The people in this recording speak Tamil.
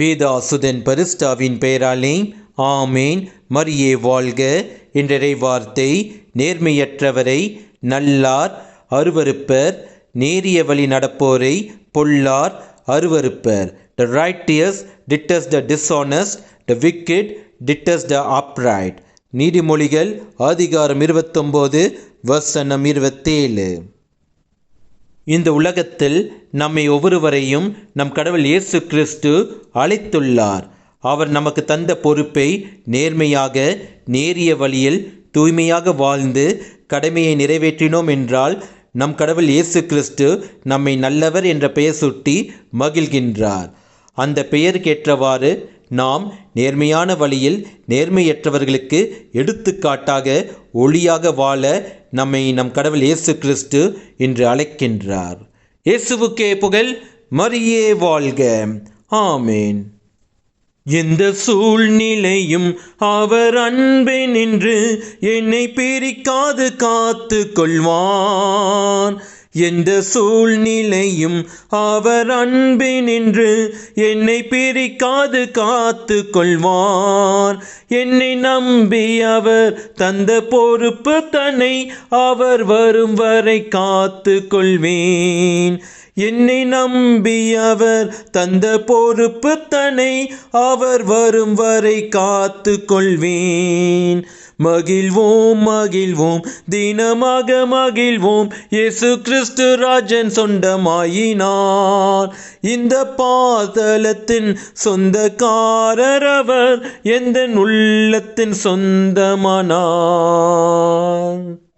பேதாசுதன் பரிஸ்டாவின் பெயராலே ஆமேன். மரியே வாழ்க. என்றரை வார்த்தை நேர்மையற்றவரை நல்லார் அருவருப்பர். நேரிய வழி நடப்போரை பொல்லார் அருவருப்பர். The righteous detest the dishonest the wicked detest the upright நீதிமொழிகள் அதிகாரம் இருபத்தொம்போது வசனம் இருபத்தேழு. இந்த உலகத்தில் நம்மை ஒவ்வொருவரையும் நம் கடவுள் இயேசு கிறிஸ்து அழைத்துள்ளார். அவர் நமக்கு தந்த பொறுப்பை நேர்மையாக நேரிய வழியில் தூய்மையாக வாழ்ந்து கடமையை நிறைவேற்றினோம் என்றால் நம் கடவுள் இயேசு கிறிஸ்து நம்மை நல்லவர் என்ற பெயர் சுட்டி மகிழ்கின்றார். அந்த பெயருக்கேற்றவாறு நாம் நேர்மையான வழியில் நேர்மையற்றவர்களுக்கு எடுத்துக்காட்டாக ஒளியாக வாழ நம்மை நம் கடவுள் இயேசு கிறிஸ்து என்று அழைக்கின்றார். இயேசுவுக்கே புகழ் மரியே வாழ்க. ஆமேன். எந்த சூழ்நிலையும் அவர் அன்பே நின்று என்னை பிரிக்காது காத்து கொள்வான் எந்த சூழ்நிலையும் அவர் அன்பு நின்று என்னை பிரிக்காது காத்து கொள்வார். என்னை நம்பி அவர் தந்த பொறுப்பு தன்னை அவர் வரும் வரை காத்து கொள்வேன். என்னை நம்பி அவர் தந்த பொறுப்பு தன்னை அவர் வரும் வரை காத்து கொள்வேன். மகிழ்வோம் மகிழ்வோம். தினமாக மகிழ்வோம். இயேசு கிறிஸ்து ராஜன் சொந்தமாயினார். இந்த பாதலத்தின் சொந்தக்காரர் அவர் எந்த உள்ளத்தின் சொந்தமானார்.